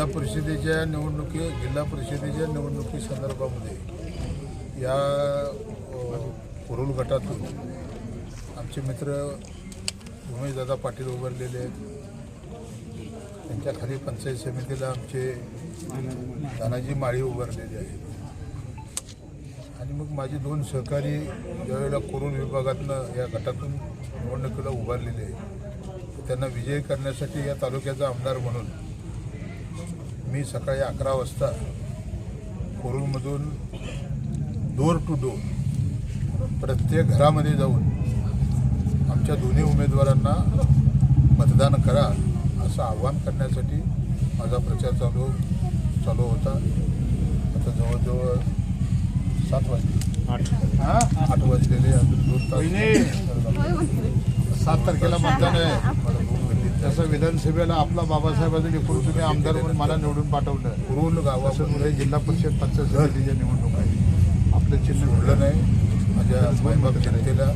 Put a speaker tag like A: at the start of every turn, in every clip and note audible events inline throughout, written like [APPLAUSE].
A: जिल्हा परिषदेच्या निवडणुकी जिल्हा परिषदेच्या निवडणुकी संदर्भामध्ये या कुरुल गटातून आमचे मित्र उमेशदादा पाटील उभारलेले आहेत. त्यांच्या खाली पंचायत समितीला आमचे तानाजी माळी उभारलेले आहेत. आणि मग माझे दोन सहकारी ज्यावेळेला कुरुल विभागातनं या गटातून निवडणुकीला उभारलेले आहेत त्यांना विजयी करण्यासाठी या तालुक्याचा आमदार म्हणून मी सकाळी अकरा वाजता कोरूरमधून डोर टू डोर प्रत्येक घरामध्ये जाऊन आमच्या दोन्ही उमेदवारांना मतदान करा असं आव्हान करण्यासाठी माझा प्रचार चालू चालू होता. आता जवळजवळ सात वाजले. हा? आठ वाजलेले अजून दोन तास. सात तारखेला मतदान आहे. तसं विधानसभेला आपला बाबासाहेबांचं लेकरून तुम्ही आमदार म्हणून मला निवडून पाठवलं. कुरुल गावामध्ये? जिल्हा परिषद पंचायत समितीच्या निवडणूक आहे. आपलं चिन्ह घडलं नाही. माझ्या महिबाब जनतेला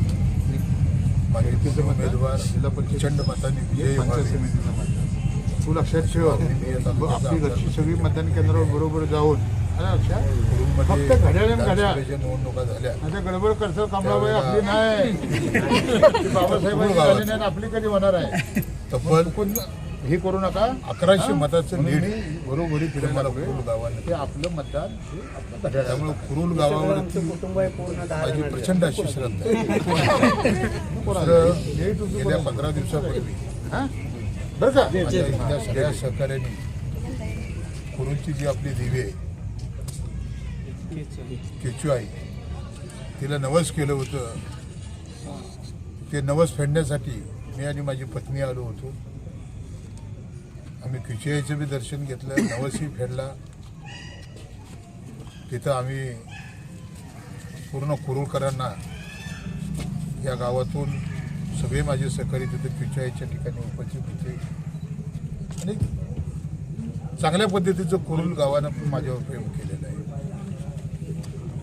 A: माझे तिथे उमेदवार जिल्हा परिषद चंड मतांनी विजयी पंचायत मतदान तू लक्षात ठेव. आपली घरची सगळी मतदान केंद्रावर बरोबर जाऊन? फक्त घड्याळ घड्याळ. निवडणुका झाल्या. आता गडबड करतो कमलाबाई आपली नाही. [LAUGHS] बाबासाहेबांची आपली कधी होणार आहे? तब्बल हे करू नका. अकराशे मताचं लीड बरोबरी फिरायला कुरुल गावाने. ते आपलं मतदान. त्यामुळे कुरुल गावावरती माझी प्रचंड अशी श्रद्धा [LAUGHS] गेल्या पंधरा दिवसापूर्वी. बरं का? माझ्या सगळ्या सहकार्याने कुरुलची जी आपली दिवी आहे केचू आई तिला नवस केलं होतं. ते नवस फेडण्यासाठी मी आणि माझी पत्नी आलो होतो. आम्ही किचियाचं बी दर्शन घेतलं नवसी फेडला. तिथं आम्ही पूर्ण कुरुळकरांना या गावातून सगळे माझे सहकारी तिथे किचयाच्या ठिकाणी उपस्थित होते. आणि चांगल्या पद्धतीचं कुरुल गावानं पण माझ्यावर प्रेम केलेलं आहे.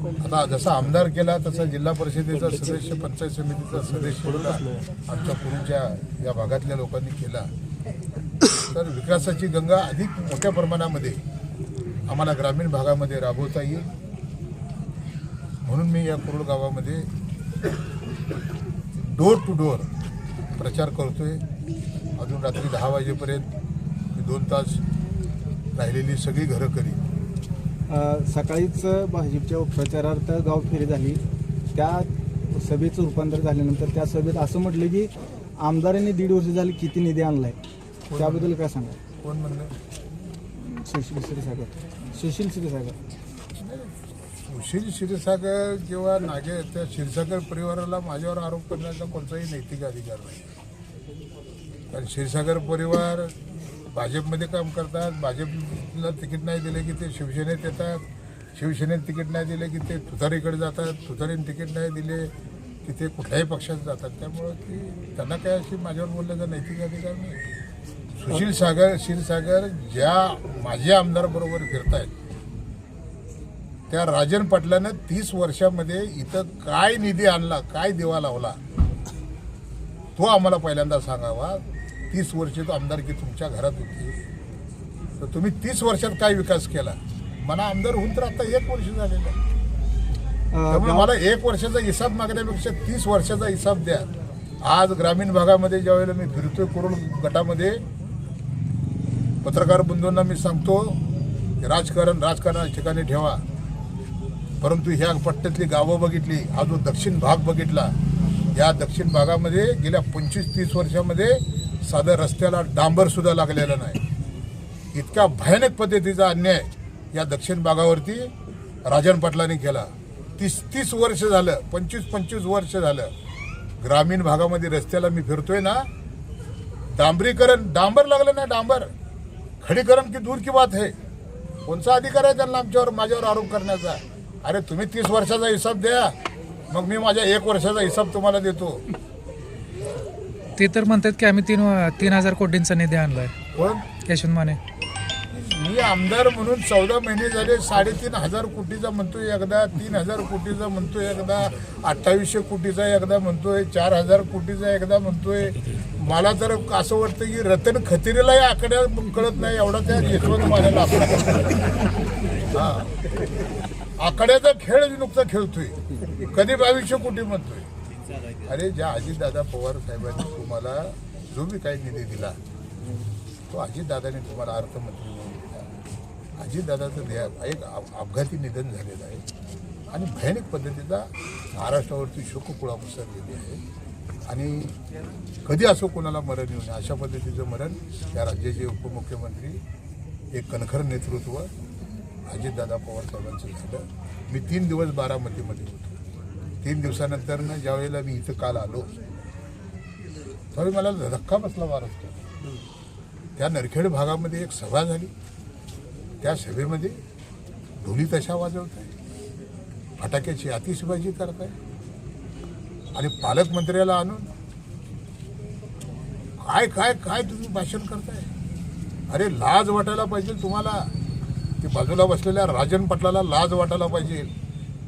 A: आता जसा आमदार केला तसा जिल्हा परिषदेचा सदस्य पंचायत समितीचा सदस्य आमच्या पूर्वीच्या या भागातल्या लोकांनी केला. तर विकासाची गंगा अधिक मोठ्या प्रमाणामध्ये आम्हाला ग्रामीण भागामध्ये राबवता येईल. म्हणून मी या कुरुल गावामध्ये डोर टू डोर प्रचार करतोय. अजून रात्री दहा वाजेपर्यंत मी दोन तास राहिलेली सगळी घरं करीन.
B: सकाळीच भाजपच्या प्रचारार्थ गाव फेरी झाली. त्या सभेचं रूपांतर झाल्यानंतर त्या सभेत असं म्हटलं की आमदारांनी दीड वर्ष झाली किती निधी आणलाय? त्याबद्दल काय सांगा
A: कोण म्हणलं?
B: सुशील क्षीरसागर. सुशील क्षीरसागर.
A: सुशील क्षीरसागर जेव्हा नागे त्या क्षीरसागर परिवाराला माझ्यावर आरोप करण्याचा कोणताही नैतिक अधिकार नाही. कारण क्षीरसागर परिवार भाजपमध्ये काम करतात. भाजपला तिकीट नाही दिले की ते शिवसेनेत येतात. शिवसेनेत तिकीट नाही दिले की ते तुतारीकडे जातात. तुतारीने तिकीट नाही दिले की ते कुठल्याही पक्षात जातात. त्यामुळं की त्यांना काय अशी माझ्यावर बोलल्याचा नैतिक अधिकार नाही. सुशील सागर क्षीरसागर ज्या माझ्या आमदारबरोबर फिरत आहेत त्या राजन पाटलानं तीस वर्षामध्ये इथं काय निधी आणला काय दिवा लावला तो आम्हाला पहिल्यांदा सांगावा. तीस वर्ष तो आमदारकी तुमच्या घरात होती. तर तुम्ही तीस वर्षात काय विकास केला? मला आमदार होऊन तर आता एक वर्ष झालेलं आहे. त्यामुळे मला एक वर्षाचा हिसाब मागण्यापेक्षा तीस वर्षाचा हिसाब द्या. आज ग्रामीण भागामध्ये ज्या वेळेला मी फिरतोय कुरुल गटामध्ये पत्रकार बंधूंना मी सांगतो राजकारण राजकारणाच्या ठिकाणी ठेवा. परंतु ह्या पट्ट्यातली गावं बघितली हा जो दक्षिण भाग बघितला या दक्षिण भागामध्ये गेल्या पंचवीस तीस वर्षामध्ये साधं रस्त्याला डांबरसुद्धा लागलेला नाही. इतका भयानक पद्धतीचा अन्याय या दक्षिण भागावरती राजन पाटलांनी केला. तीस तीस वर्ष झालं पंचवीस पंचवीस वर्ष झालं. ग्रामीण भागामध्ये रस्त्याला मी फिरतोय ना डांबरीकरण डांबर लागलं ना डांबर. खडीकरण की दूर की बात आहे कोणचा अधिकार आहे त्यांना आमच्यावर माझ्यावर आरोप करण्याचा? अरे तुम्ही तीस वर्षाचा हिसाब द्या मग मी माझ्या एक वर्षाचा हिसाब तुम्हाला देतो.
C: ते तर म्हणतात की आम्ही तीन तीन हजार कोटींचा निधी आणलाय.
A: पण
C: यशवंत माने.
A: मी आमदार म्हणून चौदा महिने झाले साडेतीन हजार कोटीचा म्हणतोय एकदा तीन हजार कोटीचा म्हणतोय एकदा अठ्ठावीसशे कोटीचा एकदा म्हणतोय चार हजार कोटीचा एकदा म्हणतोय. मला तर असं वाटतं की रतन खतिरेला या आकड्या कळत नाही एवढा त्या यशवंत माझ्याला हा. आकड्याचा खेळ नुकता खेळतोय. कधी बावीसशे कोटी म्हणतोय. अरे ज्या अजितदादा पवार साहेबांनी तुम्हाला जो बी काही निधी दिला तो अजितदादाने तुम्हाला अर्थमंत्री म्हणून दिला. अजितदादाचं ध्येय एक अपघाती निधन झालेलं आहे. आणि भयानक पद्धतीचा महाराष्ट्रावरती शोककुळा पसरलेली आहे. आणि कधी असं कोणाला मरण येऊ नये अशा पद्धतीचं मरण या राज्याचे उपमुख्यमंत्री एक कणखर नेतृत्व अजितदादा पवार साहेबांचं झालं. मी तीन दिवस बारामतीमध्ये होतो. तीन दिवसानंतर ज्या वेळेला मी इथं काल आलो त्यावेळी मला धक्का बसला महाराष्ट्र त्या नरखेड भागामध्ये एक सभा झाली. त्या सभेमध्ये ढोली तशा वाजवत आहे फटाक्याची आतिषबाजी करत आहे आणि पालकमंत्र्याला आणून काय काय काय तुम्ही भाषण करताय? अरे लाज वाटायला पाहिजे तुम्हाला. ते बाजूला बसलेल्या राजन पटलाला लाज वाटायला पाहिजे.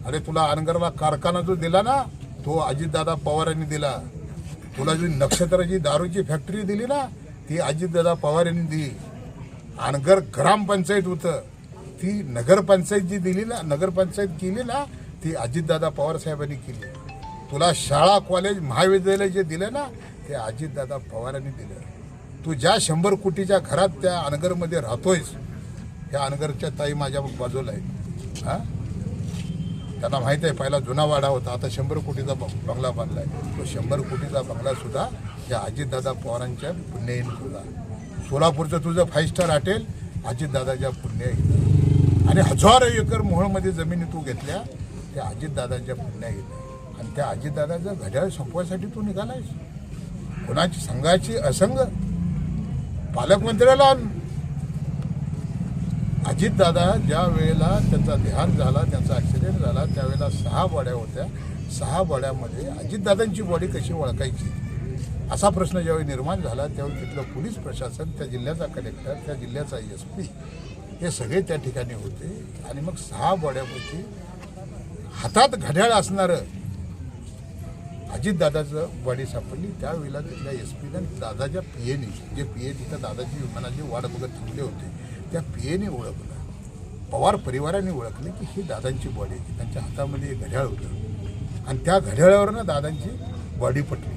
A: अरे तुला अनगरला कारखाना जो दिला ना तो अजितदादा पवारांनी दिला. तुला जी नक्षत्राची दारूची फॅक्टरी दिली ना ती अजितदादा पवार यांनी दिली. अनगर ग्रामपंचायत होतं. ती नगरपंचायत जी दिली ना नगरपंचायत केली ना ती अजितदादा पवार साहेबांनी केली. तुला शाळा कॉलेज महाविद्यालय जे दिलं ना ते अजितदादा पवारांनी दिलं. तू ज्या शंभर कोटीच्या घरात त्या अनगरमध्ये राहतोयस ह्या अनगरच्या ताई माझ्या बाजूला आहे हां? त्यांना माहीत आहे पहिला जुना वाडा होता आता शंभर कोटीचा बंगला बांधला आहे तो शंभर कोटीचा बंगला सुद्धा या अजितदादा पवारांच्या पुण्याईन सुद्धा. सोलापूरचं तुझं फाईव्ह स्टार हॉटेल अजितदादाच्या पुण्याईन आणि हजारो एकर मोहळमध्ये जमिनी तू घेतल्या त्या अजितदादाच्या पुण्याईन आणि त्या अजितदादाचं घड्याळ संपवायसाठी तू निघालायस. कोणाची संघाची असंग? पालकमंत्र्याला अजितदादा ज्या वेळेला त्यांचा ध्यान झाला त्यांचा ॲक्सिडेंट झाला त्यावेळेला सहा बॉड्या होत्या. सहा बॉड्यामध्ये अजितदादांची बॉडी कशी ओळखायची? असा प्रश्न ज्यावेळी निर्माण झाला त्यावेळी तिथलं पोलीस प्रशासन त्या जिल्ह्याचा कलेक्टर त्या जिल्ह्याचा एस पी हे सगळे त्या ठिकाणी होते. आणि मग सहा बॉड्यापैकी हातात घड्याळ असणारं अजितदादाचं बॉडी सापडली. त्यावेळेला तिथल्या एस पीनं दादाच्या पी एने जे पी ए तिथं दादाची विमानाची वाट बघत थांबले होते. त्या पियेने ओळखलं. पवार परिवाराने ओळखलं की ही दादांची बॉडी आहे. त्यांच्या हातामध्ये एक घड्याळ होतं. आणि त्या घड्याळावरनं दादांची बॉडी पटली.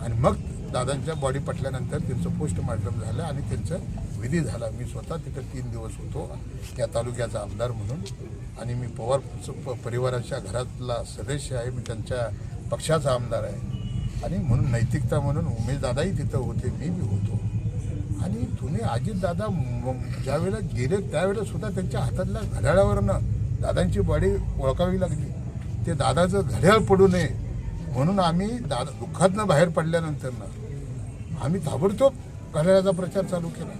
A: आणि मग दादांच्या बॉडी पटल्यानंतर त्यांचं पोस्टमार्टम झालं आणि त्यांचं विधी झाला. मी स्वतः तिथं तीन दिवस होतो. त्या तालुक्याचा आमदार म्हणून. आणि मी पवार प- परिवाराच्या घरातला सदस्य आहे. मी त्यांच्या पक्षाचा आमदार आहे. आणि म्हणून नैतिकता म्हणून उमेशदादाही तिथं होते. मी बी होतो. आणि तुम्ही अजितदादा म- ज्यावेळेला गेले त्यावेळेला सुद्धा त्यांच्या हातातल्या घड्याळावरनं दादांची बॉडी ओळखावी लागली. ते दादाचं घड्याळ पडू नये म्हणून आम्ही दादा दुःखातनं बाहेर पडल्यानंतरनं आम्ही ताबडतोब घड्याळाचा प्रचार चालू केला.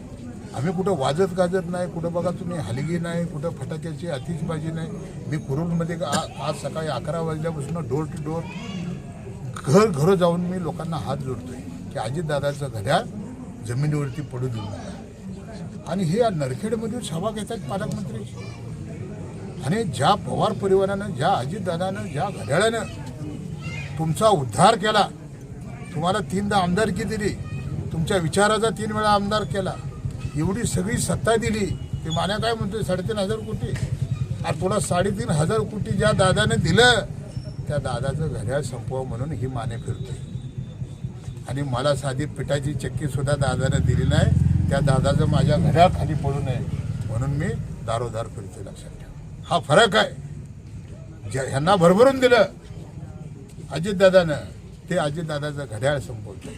A: आम्ही कुठं वाजत गाजत नाही कुठं बघा तुम्ही हलगी नाही कुठं फटाक्याची आतिषबाजी नाही. मी कुरुलमध्ये आ- आज सकाळी अकरा वाजल्यापासून डोर टू डोर घर घरं जाऊन मी लोकांना हात जोडतोय की अजितदादाचं घड्याळ जमिनीवरती पडू देऊ नका. आणि हे या नरखेडमधून सभा घेतात पालकमंत्री. आणि ज्या पवार परिवारानं ज्या अजितदादानं ज्या घड्याळानं तुमचा उद्धार केला तुम्हाला तीनदा आमदारकी दिली तुमच्या विचाराचा तीन वेळा आमदार केला एवढी सगळी सत्ता दिली ते मान्या काय म्हणतोय साडेतीन हजार कोटी. आणि तुला साडेतीन हजार कोटी ज्या दादानं दिलं त्या दादाचं घड्याळ संपवा म्हणून ही माने फिरतोय आणि मला साधी पिठाची चक्की सुद्धा दादानं दिली नाही. त्या दादाचं माझ्या घड्याळ खाली पडू नये. म्हणून मी दारोदार फिरते लक्षात ठेवा हा फरक आहे. ज्या ह्यांना भरभरून दिलं. अजितदादानं. ते अजितदादाचं घड्याळ संपवतंय.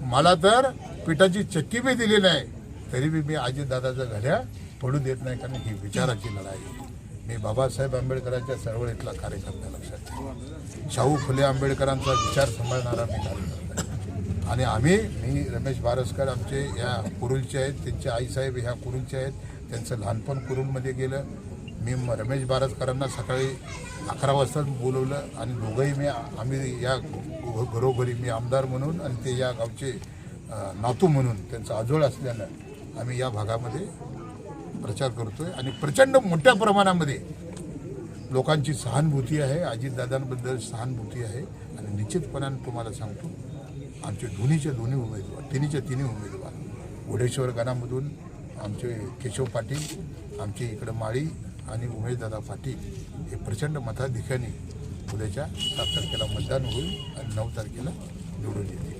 A: मला तर पिठाची चक्की बी दिली नाही. तरी बी मी अजितदादाचं घड्याळ पडू देत नाही कारण ही विचाराची लढाई मी बाबासाहेब आंबेडकरांच्या चळवळीतला कार्यकर्ता लक्षात ठेवा शाहू फुले आंबेडकरांचा विचार सांभाळणारा मी कार्यकर्ता. आणि आम्ही मी रमेश बारसकर आमचे या कुरुलचे आहेत त्यांचे आईसाहेब ह्या कुरुलचे आहेत त्यांचं लहानपण कुरुलमध्ये गेलं. मी म- रमेश बारसकरांना सकाळी अकरा वाजता बोलवलं आणि दोघंही मी आम्ही या घरोघरी मी आमदार म्हणून आणि ते या गावचे नातू म्हणून त्यांचं आजोळ असल्यानं आम्ही या भागामध्ये प्रचार करतोय. आणि प्रचंड मोठ्या प्रमाणामध्ये लोकांची सहानुभूती आहे अजितदादांबद्दल सहानुभूती आहे. आणि निश्चितपणाने तुम्हाला सांगतो आमचे दोन्हीचे दोन्ही उमेदवार तिन्हीचे तिन्ही उमेदवार. घोडेश्वर गणामधून आमचे केशव पाटील आमचे इकडं माळी आणि उमेशदादा पाटील हे प्रचंड मताधिक्याने उद्याच्या सात तारखेला मतदान होईल आणि नऊ तारखेला निवडून येतील.